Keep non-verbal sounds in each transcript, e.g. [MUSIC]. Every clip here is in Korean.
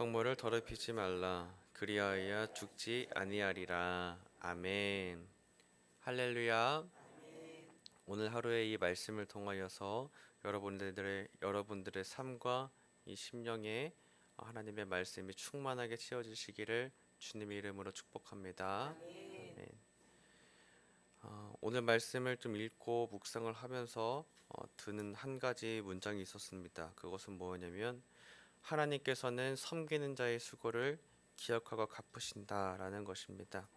성모를 더럽히지 말라 그리하여 죽지 아니하리라 아멘 할렐루야 오늘 하루의 이 말씀을 통하여서 여러분들의 여러분들의 삶과 이 심령에 하나님의 말씀이 충만하게 채워지시기를 주님의 이름으로 축복합니다. 아멘. 어, 오늘 말씀을 좀 읽고 묵상을 하면서 어, 드는 한 가지 문장이 있었습니다. 그것은 뭐냐면 하나님께서는 섬기는 자의 수고를 기억하고 갚으신다라는 것입니다.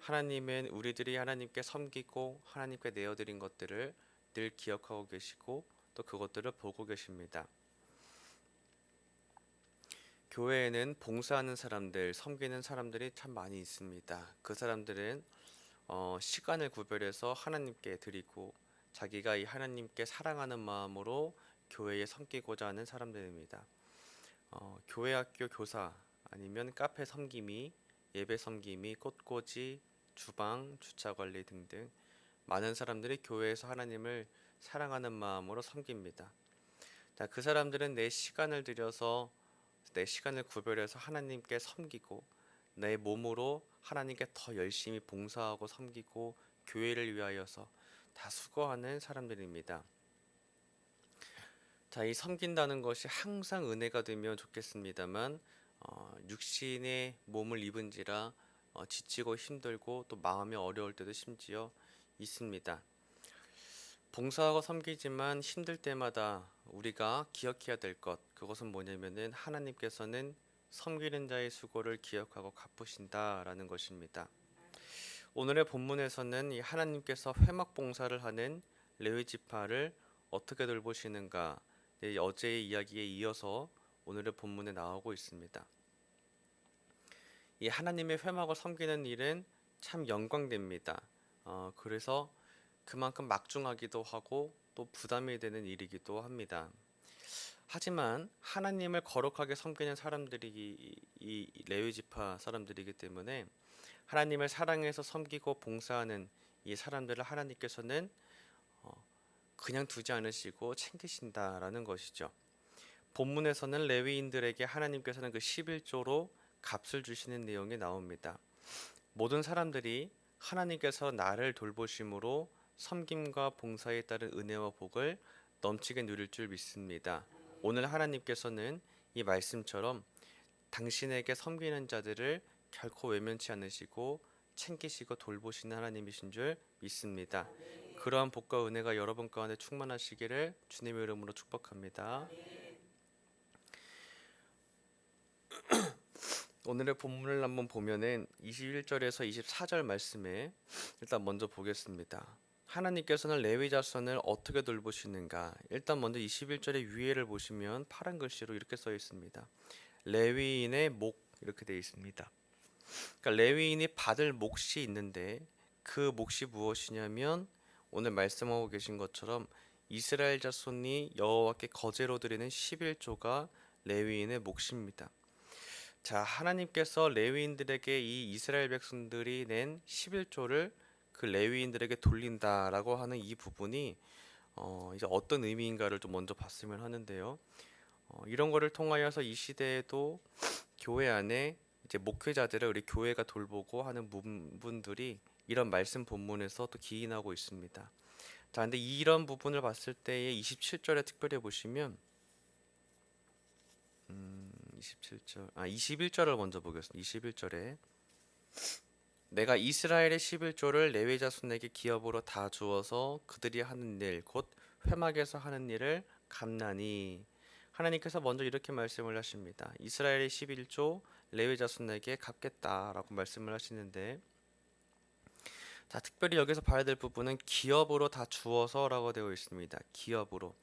하나님은 우리들이 하나님께 섬기고 하나님께 내어드린 것들을 늘 기억하고 계시고 또 그것들을 보고 계십니다. 교회에는 봉사하는 사람들, 섬기는 사람들이 참 많이 있습니다. 그 사람들은 어, 시간을 구별해서 하나님께 드리고 자기가 이 하나님께 사랑하는 마음으로 교회에 섬기고자 하는 사람들입니다. 어, 교회 학교 교사 아니면 카페 섬김이 예배 섬김이 꽃꽂이 주방 주차 관리 등등 많은 사람들이 교회에서 하나님을 사랑하는 마음으로 섬깁니다. 자, 그 사람들은 내 시간을 들여서 내 시간을 구별해서 하나님께 섬기고 내 몸으로 하나님께 더 열심히 봉사하고 섬기고 교회를 위하여서 다 수고하는 사람들입니다. 자, 이 섬긴다는 것이 항상 은혜가 되면 좋겠습니다만 어, 육신의 몸을 입은지라 어, 지치고 힘들고 또 마음이 어려울 때도 심지어 있습니다. 봉사하고 섬기지만 힘들 때마다 우리가 기억해야 될 것, 그것은 뭐냐면은 하나님께서는 섬기는 자의 수고를 기억하고 갚으신다라는 것입니다. 오늘의 본문에서는 이 하나님께서 회막 봉사를 하는 레위 지파를 어떻게 돌보시는가 네, 어제의 이야기에 이어서 오늘의 본문에 나오고 있습니다. 이 하나님의 회막을 섬기는 일은 참 영광됩니다. 어, 그래서 그만큼 막중하기도 하고 또 부담이 되는 일이기도 합니다. 하지만 하나님을 거룩하게 섬기는 사람들이 이, 이 레위 지파 사람들이기 때문에 하나님을 사랑해서 섬기고 봉사하는 이 사람들을 하나님께서는 어, 그냥 두지 않으시고 챙기신다라는 것이죠. 본문에서는 레위인들에게 하나님께서는 그 11조로 값을 주시는 내용이 나옵니다. 모든 사람들이 하나님께서 나를 돌보심으로 섬김과 봉사에 따른 은혜와 복을 넘치게 누릴 줄 믿습니다. 오늘 하나님께서는 이 말씀처럼 당신에게 섬기는 자들을 결코 외면치 않으시고 챙기시고 돌보시는 하나님이신 줄 믿습니다. 그러한 복과 은혜가 여러분 가운데 충만하시기를 주님의 이름으로 축복합니다. [CLEARS THROAT] 오늘의 본문을 한번 보면은 21절에서 24절 말씀에 일단 먼저 보겠습니다. 하나님께서는 레위 자손을 어떻게 돌보시는가? 일단 먼저 21절의 위에를 보시면 파란 글씨로 이렇게 써 있습니다. 레위인의 목 이렇게 되어 있습니다. 그러니까 레위인이 받을 몫이 있는데 그 몫이 무엇이냐면 오늘 말씀하고 계신 것처럼 이스라엘 자손이 여호와께 거제로 드리는 11조가 레위인의 몫입니다. 자, 하나님께서 레위인들에게 이 이스라엘 백성들이 낸 11조를 그 레위인들에게 돌린다라고 하는 이 부분이 어, 이제 어떤 의미인가를 좀 먼저 봤으면 하는데요. 어, 이런 거를 통하여서 이 시대에도 교회 안에 이제 목회자들을 우리 교회가 돌보고 하는 부분들이 이런 말씀 본문에서 또 기인하고 있습니다. 자, 근데 이런 부분을 봤을 때에 27절에 특별히 보시면 음, 27절. 아, 21절을 먼저 보겠습니다. 21절에 내가 이스라엘의 11조를 레위 자손에게 기업으로 다 주어서 그들이 하는 일 곧 회막에서 하는 일을 갚나니 하나님께서 먼저 이렇게 말씀을 하십니다. 이스라엘의 11조 레위 자손에게 갚겠다라고 말씀을 하시는데 자, 특별히 여기서 봐야 될 부분은 기업으로 다 주어서라고 되어 있습니다. 기업으로.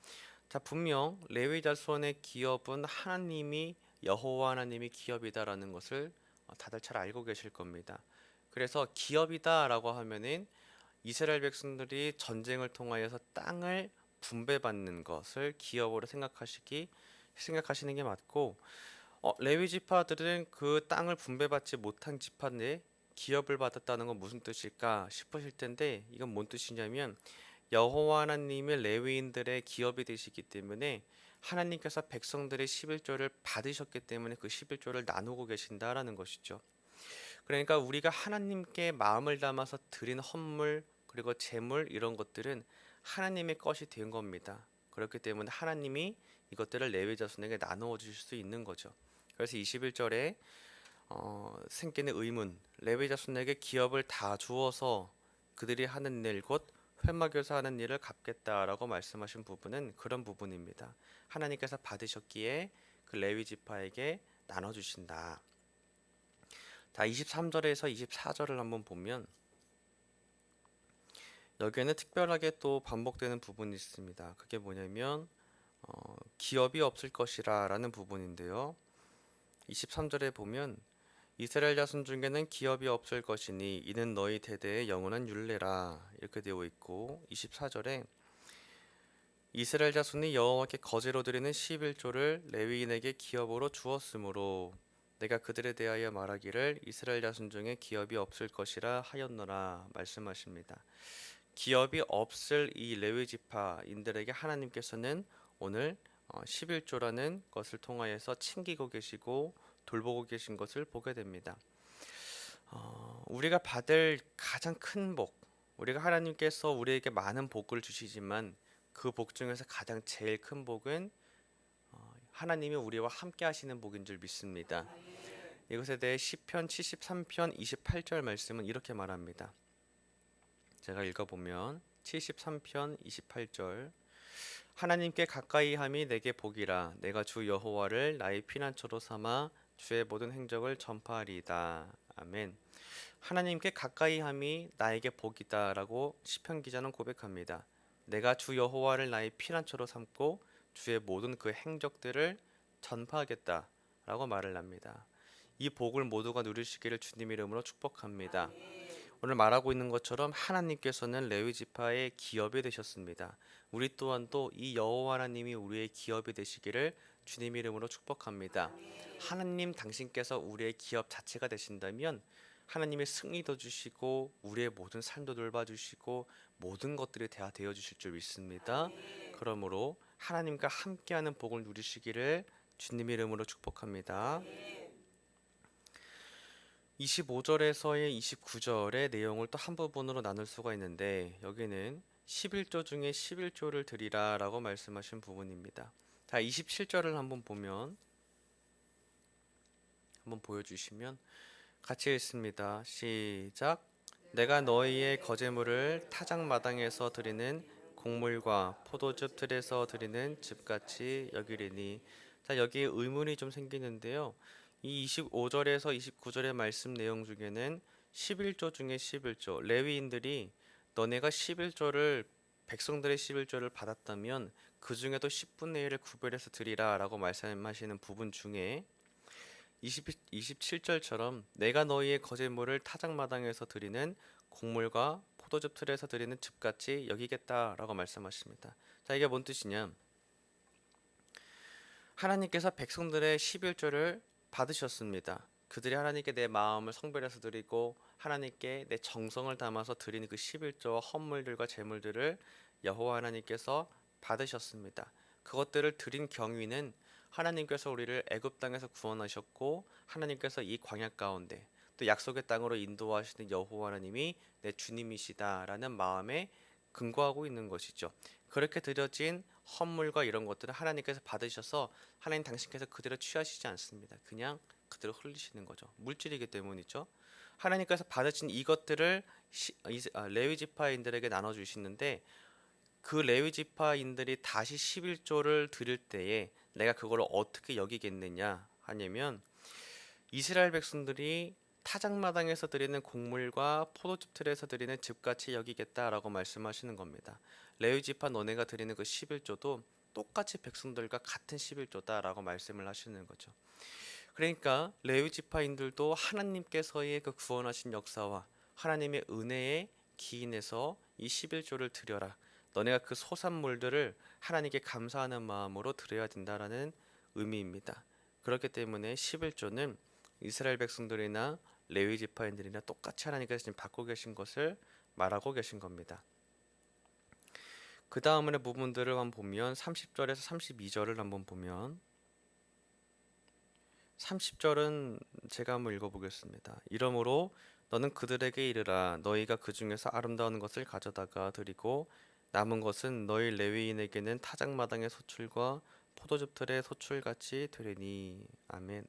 자, 분명 레위 자손의 기업은 하나님이 여호와 하나님이 기업이다라는 것을 어, 다들 잘 알고 계실 겁니다. 그래서 기업이다라고 하면은 이스라엘 백성들이 전쟁을 통하여서 땅을 분배받는 것을 기업으로 생각하시기 생각하시는 게 맞고 어, 레위 지파들은 그 땅을 분배받지 못한 지파 내 기업을 받았다는 건 무슨 뜻일까 싶으실 텐데 이건 뭔 뜻이냐면 여호와 하나님의 레위인들의 기업이 되시기 때문에 하나님께서 백성들의 11조를 받으셨기 때문에 그 11조를 나누고 계신다라는 것이죠. 그러니까 우리가 하나님께 마음을 담아서 드린 헌물 그리고 제물 이런 것들은 하나님의 것이 된 겁니다. 그렇기 때문에 하나님이 이것들을 레위 자손에게 나누어 주실 수 있는 거죠. 그래서 21절에 어, 생기는 의문 레위 자손에게 기업을 다 주어서 그들이 하는 일 곧 회막에서 하는 일을 갚겠다라고 말씀하신 부분은 그런 부분입니다. 하나님께서 받으셨기에 그 레위 지파에게 나눠 주신다. 자, 23절에서 24절을 한번 보면 여기에는 특별하게 또 반복되는 부분이 있습니다. 그게 뭐냐면 어, 기업이 없을 것이라라는 부분인데요. 23절에 보면 이스라엘 자손 중에는 기업이 없을 것이니 이는 너희 대대의 영원한 율례라 이렇게 되어 있고 24절에 이스라엘 자손이 여호와께 거제로 드리는 11조를 레위인에게 기업으로 주었으므로 내가 그들에 대하여 말하기를 이스라엘 자손 중에 기업이 없을 것이라 하였노라 말씀하십니다. 기업이 없을 이 레위 지파인들에게 하나님께서는 오늘 11조라는 것을 통하여서 챙기고 계시고 돌보고 계신 것을 보게 됩니다. 어, 우리가 받을 가장 큰 복, 우리가 하나님께서 우리에게 많은 복을 주시지만 그 복 중에서 가장 제일 큰 복은 어, 하나님이 우리와 함께 하시는 복인 줄 믿습니다. 이것에 대해 시편 73편 28절 말씀은 이렇게 말합니다. 제가 읽어 보면 73편 28절 하나님께 가까이 함이 내게 복이라 내가 주 여호와를 나의 피난처로 삼아 주의 모든 행적을 전파하리이다. 아멘. 하나님께 가까이 함이 나에게 복이다라고 시편 기자는 고백합니다. 내가 주 여호와를 나의 피난처로 삼고 주의 모든 그 행적들을 전파하겠다라고 말을 합니다. 이 복을 모두가 누리시기를 주님 이름으로 축복합니다. 오늘 말하고 있는 것처럼 하나님께서는 레위 지파의 기업이 되셨습니다. 우리 또한도 이 여호와 하나님이 우리의 기업이 되시기를 주님 이름으로 축복합니다. 하나님 당신께서 우리의 기업 자체가 되신다면 하나님의 승리도 주시고 우리의 모든 삶도 돌봐주시고 모든 것들이 다 되어 주실 줄 믿습니다. 그러므로 하나님과 함께하는 복을 누리시기를 주님 이름으로 축복합니다. 25절에서의 29절의 내용을 또 한 부분으로 나눌 수가 있는데 여기는 11조 중에 11조를 드리라라고 말씀하신 부분입니다. 자, 27절을 한번 보면 한번 보여주시면 같이 읽습니다. 시작. 내가 너희의 거제물을 타작 마당에서 드리는 곡물과 포도즙 틀에서 드리는 즙같이 여기리니 자 여기 의문이 좀 생기는데요. 이 25절에서 29절의 말씀 내용 중에는 11조 중에 11조 레위인들이 너네가 11조를 백성들의 11조를 받았다면 그 중에도 10분의 1을 구별해서 드리라라고 말씀하시는 부분 중에 20, 27절처럼 내가 너희의 거제물을 타작마당에서 드리는 곡물과 포도즙 틀에서 드리는 즙같이 여기겠다라고 말씀하십니다. 자 이게 뭔 뜻이냐? 하나님께서 백성들의 11조를 받으셨습니다. 그들이 하나님께 내 마음을 성별해서 드리고 하나님께 내 정성을 담아서 드리는 그 11조와 헌물들과 제물들을 여호와 하나님께서 받으셨습니다. 그것들을 드린 경위는 하나님께서 우리를 애굽 땅에서 구원하셨고 하나님께서 이 광야 가운데 또 약속의 땅으로 인도하시는 여호와 하나님이 내 주님이시다라는 마음에 근거하고 있는 것이죠. 그렇게 드려진 헌물과 이런 것들은 하나님께서 받으셔서 하나님 당신께서 그대로 취하시지 않습니다. 그냥 그대로 흘리시는 거죠. 물질이기 때문이죠. 하나님께서 받으신 이것들을 아, 레위 지파인들에게 나눠 주시는데 그 레위 지파인들이 다시 11조를 드릴 때에 내가 그걸 어떻게 여기겠느냐 하냐면 이스라엘 백성들이 타작마당에서 드리는 곡물과 포도즙 틀에서 드리는 즙같이 여기겠다라고 말씀하시는 겁니다. 레위 지파 너네가 드리는 그 11조도 똑같이 백성들과 같은 11조다라고 말씀을 하시는 거죠. 그러니까 레위 지파인들도 하나님께서의 그 구원하신 역사와 하나님의 은혜에 기인해서 이 11조를 드려라. 너네가 그 소산물들을 하나님께 감사하는 마음으로 드려야 된다라는 의미입니다. 그렇기 때문에 11조는 이스라엘 백성들이나 레위 지파인들이나 똑같이 하나님께서 지금 받고 계신 것을 말하고 계신 겁니다. 그 다음의 부분들을 한번 보면 30절에서 32절을 한번 보면 30절은 제가 한번 읽어보겠습니다. 이러므로 너는 그들에게 이르라 너희가 그 중에서 아름다운 것을 가져다가 드리고 남은 것은 너희 레위인에게는 타작마당의 소출과 포도즙 틀의 소출같이 되리니 아멘.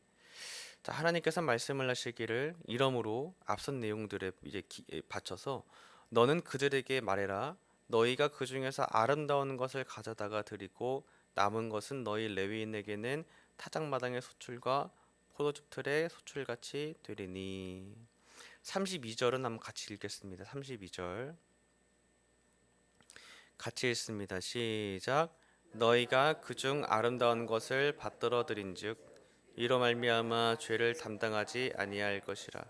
자 하나님께서 말씀을 하시기를 이러므로 앞선 내용들에 이제 기, 에, 받쳐서 너는 그들에게 말해라 너희가 그 중에서 아름다운 것을 가져다가 드리고 남은 것은 너희 레위인에게는 타작마당의 소출과 포도즙 틀의 소출같이 되리니 32절은 한번 같이 읽겠습니다. 32절 같이 읽습니다. 시작. 너희가 그중 아름다운 것을 받들어 드린즉 이로 말미암아 죄를 담당하지 아니할 것이라.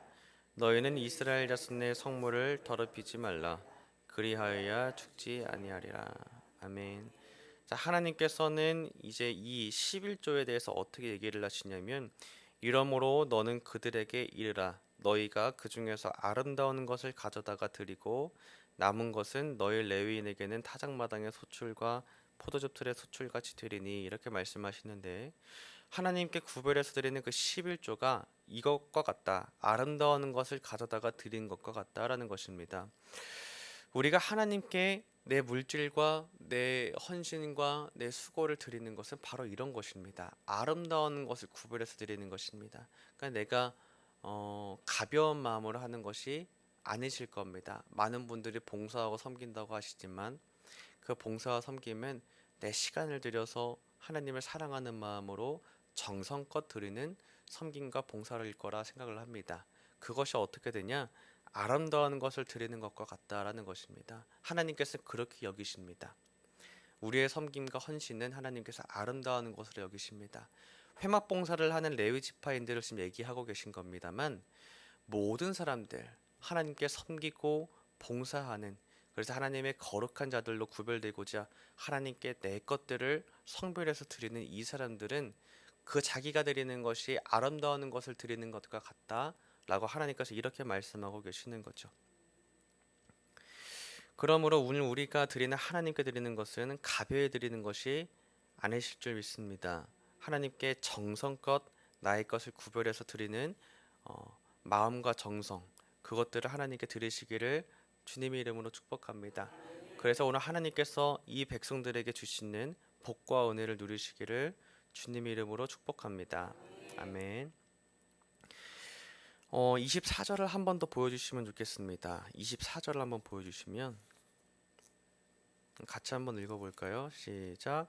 너희는 이스라엘 자손의 성물을 더럽히지 말라. 그리하여야 죽지 아니하리라. 아멘. 자 하나님께서는 이제 이 11조에 대해서 어떻게 얘기를 하시냐면 이러므로 너는 그들에게 이르라. 너희가 그 중에서 아름다운 것을 가져다가 드리고 남은 것은 너희 레위인에게는 타작마당의 소출과 포도즙 틀의 소출같이 되리니 이렇게 말씀하시는데 하나님께 구별해서 드리는 그 11조가 이것과 같다. 아름다운 것을 가져다가 드린 것과 같다라는 것입니다. 우리가 하나님께 내 물질과 내 헌신과 내 수고를 드리는 것은 바로 이런 것입니다. 아름다운 것을 구별해서 드리는 것입니다. 그러니까 내가 어, 가벼운 마음으로 하는 것이 아니실 겁니다. 많은 분들이 봉사하고 섬긴다고 하시지만 그 봉사와 섬김은 내 시간을 들여서 하나님을 사랑하는 마음으로 정성껏 드리는 섬김과 봉사를 거라 생각을 합니다. 그것이 어떻게 되냐? 아름다운 것을 드리는 것과 같다라는 것입니다. 하나님께서 그렇게 여기십니다. 우리의 섬김과 헌신은 하나님께서 아름다운 것으로 여기십니다. 회막 봉사를 하는 레위 지파인들을 지금 얘기하고 계신 겁니다만 모든 사람들 하나님께 섬기고 봉사하는 그래서 하나님의 거룩한 자들로 구별되고자 하나님께 내 것들을 성별해서 드리는 이 사람들은 그 자기가 드리는 것이 아름다운 것을 드리는 것과 같다라고 하나님께서 이렇게 말씀하고 계시는 거죠. 그러므로 오늘 우리가 드리는 하나님께 드리는 것은 가벼이 드리는 것이 아니실 줄 믿습니다. 하나님께 정성껏 나의 것을 구별해서 드리는 어, 마음과 정성 그것들을 하나님께 드리시기를 주님의 이름으로 축복합니다. 그래서 오늘 하나님께서 이 백성들에게 주시는 복과 은혜를 누리시기를 주님의 이름으로 축복합니다. 아멘. 어, 24절을 한 번 더 보여주시면 좋겠습니다. 24절을 한번 보여주시면 같이 한번 읽어볼까요? 시작.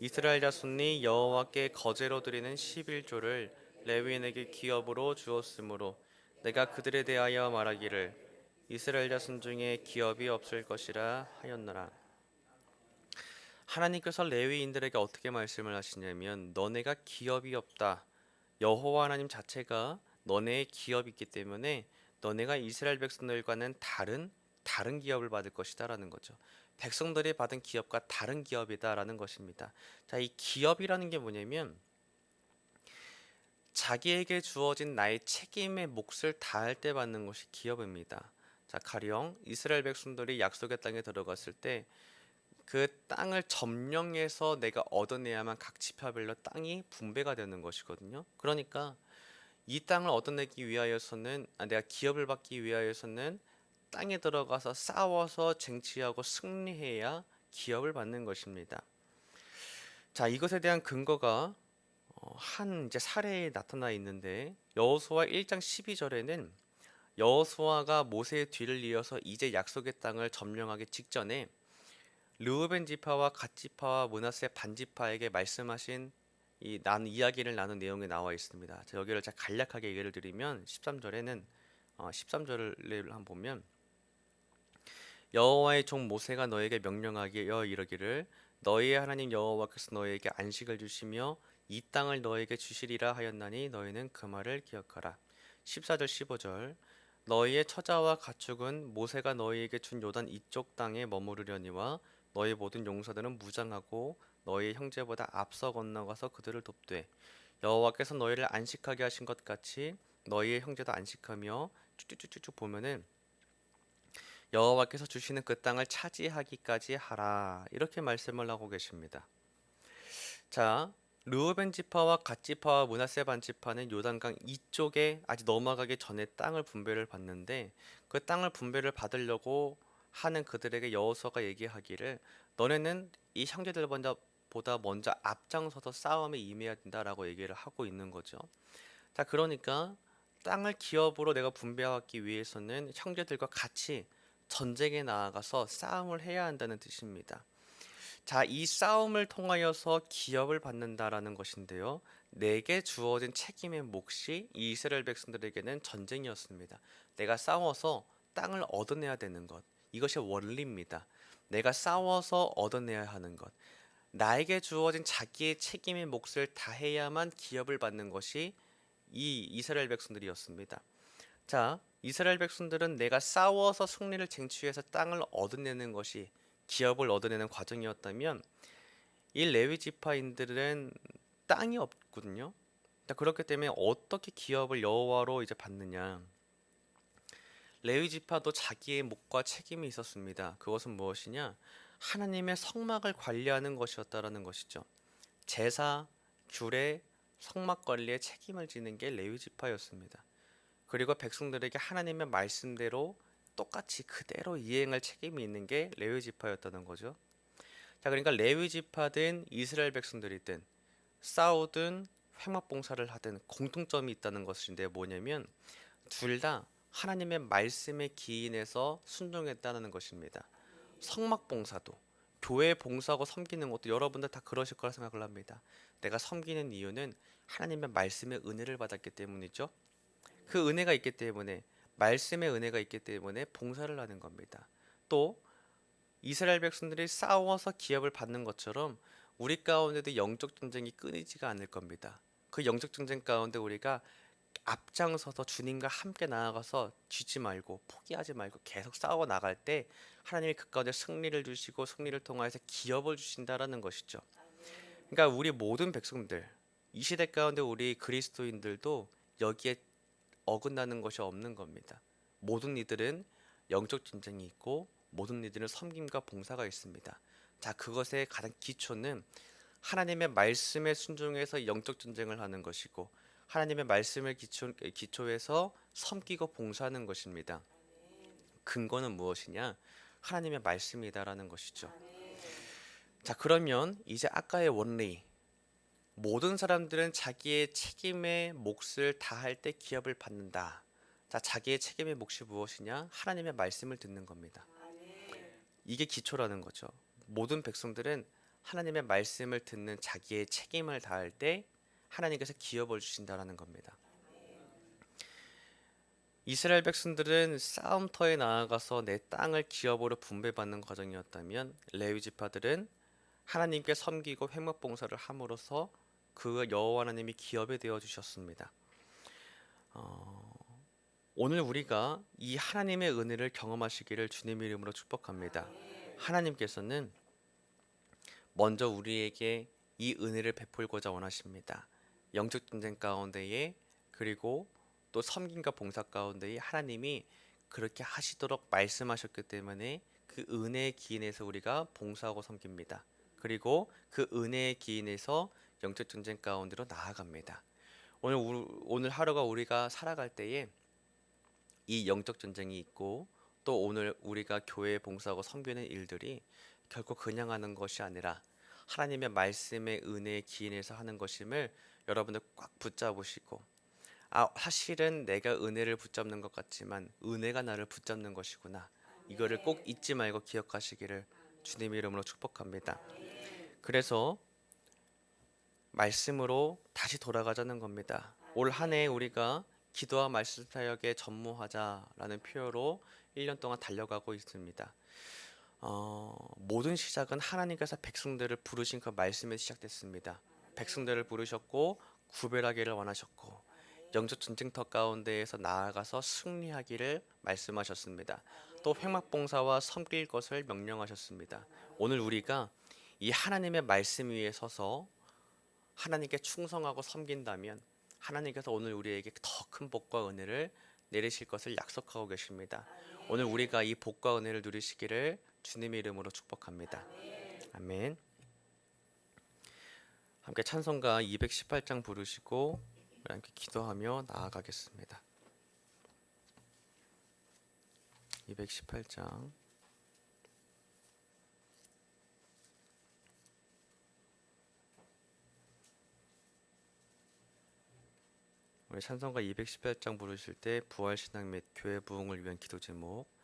이스라엘 자손이 여호와께 거제로 드리는 11조를 레위인에게 기업으로 주었으므로 내가 그들에 대하여 말하기를 이스라엘 자손 중에 기업이 없을 것이라 하였노라. 하나님께서 레위인들에게 어떻게 말씀을 하시냐면 너네가 기업이 없다. 여호와 하나님 자체가 너네의 기업이 있기 때문에 너네가 이스라엘 백성들과는 다른 다른 기업을 받을 것이다라는 거죠. 백성들이 받은 기업과 다른 기업이다라는 것입니다. 자, 이 기업이라는 게 뭐냐면 자기에게 주어진 나의 책임의 몫을 다할 때 받는 것이 기업입니다. 자, 가령 이스라엘 백성들이 약속의 땅에 들어갔을 때 그 땅을 점령해서 내가 얻어내야만 각 지파별로 땅이 분배가 되는 것이거든요. 그러니까 이 땅을 얻어내기 위하여서는 아, 내가 기업을 받기 위하여서는 땅에 들어가서 싸워서 쟁취하고 승리해야 기업을 받는 것입니다. 자, 이것에 대한 근거가 어, 한 이제 사례에 나타나 있는데 여호수아 1장 12절에는 여호수아가 모세의 뒤를 이어서 이제 약속의 땅을 점령하기 직전에 르우벤 지파와 갓 지파와 문하세 반 지파에게 말씀하신 이 난 이야기를 나눈 내용이 나와 있습니다. 자, 여기를 제가 간략하게 예를 드리면 13절에는 어, 13절을 한번 보면 여호와의 종 모세가 너에게 명령하기여 이르기를 너희의 하나님 여호와께서 너희에게 안식을 주시며 이 땅을 너에게 주시리라 하였나니 너희는 그 말을 기억하라. 14절 15절 너희의 처자와 가축은 모세가 너희에게 준 요단 이쪽 땅에 머무르려니와 너희 모든 용사들은 무장하고 너희 형제보다 앞서 건너가서 그들을 돕되 여호와께서 너희를 안식하게 하신 것 같이 너희의 형제도 안식하며 쭉쭉쭉쭉 보면은 여호와께서 주시는 그 땅을 차지하기까지 하라. 이렇게 말씀을 하고 계십니다. 자, 르우벤 지파와 갓 지파와 문하세 반 지파는 요단강 이쪽에 아직 넘어가기 전에 땅을 분배를 받는데 그 땅을 분배를 받으려고 하는 그들에게 여호수아가 얘기하기를 너네는 이 형제들보다 먼저 앞장서서 싸움에 임해야 된다라고 얘기를 하고 있는 거죠. 자, 그러니까 땅을 기업으로 내가 분배하기 위해서는 형제들과 같이 전쟁에 나아가서 싸움을 해야 한다는 뜻입니다. 자, 이 싸움을 통하여서 기업을 받는다라는 것인데요. 내게 주어진 책임의 몫이 이 이스라엘 백성들에게는 전쟁이었습니다. 내가 싸워서 땅을 얻어내야 되는 것. 이것이 원리입니다. 내가 싸워서 얻어내야 하는 것. 나에게 주어진 자기의 책임의 몫을 다해야만 기업을 받는 것이 이 이스라엘 백성들이었습니다. 자, 이스라엘 백성들은 내가 싸워서 승리를 쟁취해서 땅을 얻어내는 것이 기업을 얻어내는 과정이었다면 이 레위 지파인들은 땅이 없거든요. 자, 그렇기 때문에 어떻게 기업을 여호와로 이제 받느냐? 레위 지파도 자기의 몫과 책임이 있었습니다. 그것은 무엇이냐? 하나님의 성막을 관리하는 것이었다라는 것이죠. 제사, 규례, 성막 관리에 책임을 지는 게 레위 지파였습니다. 그리고 백성들에게 하나님의 말씀대로 똑같이 그대로 이행할 책임이 있는 게 레위 지파였다는 거죠. 자, 그러니까 레위 지파든 이스라엘 백성들이든 싸우든 회막 봉사를 하든 공통점이 있다는 것인데 뭐냐면 둘 다 하나님의 말씀에 기인해서 순종했다는 것입니다. 성막 봉사도 교회 봉사하고 섬기는 것도 여러분들 다 그러실 거라 생각을 합니다. 내가 섬기는 이유는 하나님의 말씀의 은혜를 받았기 때문이죠. 그 은혜가 있기 때문에 말씀의 은혜가 있기 때문에 봉사를 하는 겁니다. 또 이스라엘 백성들이 싸워서 기업을 받는 것처럼 우리 가운데도 영적 전쟁이 끊이지가 않을 겁니다. 그 영적 전쟁 가운데 우리가 앞장서서 주님과 함께 나아가서 쥐지 말고 포기하지 말고 계속 싸워 나갈 때 하나님이 그 가운데 승리를 주시고 승리를 통하여서 기업을 주신다라는 것이죠. 그러니까 우리 모든 백성들 이 시대 가운데 우리 그리스도인들도 여기에 어긋나는 것이 없는 겁니다. 모든 이들은 영적 전쟁이 있고 모든 이들은 섬김과 봉사가 있습니다. 자, 그것의 가장 기초는 하나님의 말씀에 순종해서 영적 전쟁을 하는 것이고 하나님의 말씀을 기초, 기초해서 섬기고 봉사하는 것입니다. 근거는 무엇이냐? 하나님의 말씀이다라는 것이죠. 자, 그러면 이제 아까의 원리 모든 사람들은 자기의 책임의 몫을 다할 때 기업을 받는다. 자, 자기의 책임의 몫이 무엇이냐? 하나님의 말씀을 듣는 겁니다. 이게 기초라는 거죠. 모든 백성들은 하나님의 말씀을 듣는 자기의 책임을 다할 때 하나님께서 기업을 주신다라는 겁니다. 이스라엘 백성들은 싸움터에 나아가서 내 땅을 기업으로 분배받는 과정이었다면 레위 지파들은 하나님께 섬기고 회목 봉사를 함으로써 그 여호와 하나님이 기업이 되어 주셨습니다. 어, 오늘 우리가 이 하나님의 은혜를 경험하시기를 주님 이름으로 축복합니다. 하나님께서는 먼저 우리에게 이 은혜를 베풀고자 원하십니다. 영적 전쟁 가운데에 그리고 또 섬김과 봉사 가운데에 하나님이 그렇게 하시도록 말씀하셨기 때문에 그 은혜의 기인에서 우리가 봉사하고 섬깁니다. 그리고 그 은혜의 기인에서 영적 전쟁 가운데로 나아갑니다. 오늘 우- 오늘 하루가 우리가 살아갈 때에 이 영적 전쟁이 있고 또 오늘 우리가 교회에 봉사하고 섬기는 일들이 결코 그냥 하는 것이 아니라 하나님의 말씀의 은혜의 기인에서 하는 것임을 여러분들 꽉 붙잡으시고 아 사실은 내가 은혜를 붙잡는 것 같지만 은혜가 나를 붙잡는 것이구나 이거를 꼭 잊지 말고 기억하시기를 주님 이름으로 축복합니다. 그래서 말씀으로 다시 돌아가자는 겁니다. 올 한 해 우리가 기도와 말씀 사역에 전무하자라는 표어로 1년 동안 달려가고 있습니다. 어, 모든 시작은 하나님께서 백성들을 부르신 그 말씀에 시작됐습니다. 백성들을 부르셨고 구별하기를 원하셨고 영적 전쟁터 가운데에서 나아가서 승리하기를 말씀하셨습니다. 또 횡막봉사와 섬길 것을 명령하셨습니다. 오늘 우리가 이 하나님의 말씀 위에 서서 하나님께 충성하고 섬긴다면 하나님께서 오늘 우리에게 더 큰 복과 은혜를 내리실 것을 약속하고 계십니다. 오늘 우리가 이 복과 은혜를 누리시기를 주님의 이름으로 축복합니다. 아멘. 함께 찬송가 218장 부르시고 함께 기도하며 나아가겠습니다. 218장 찬송가 218장 부르실 때 부활 신앙 및 교회 부흥을 위한 기도 제목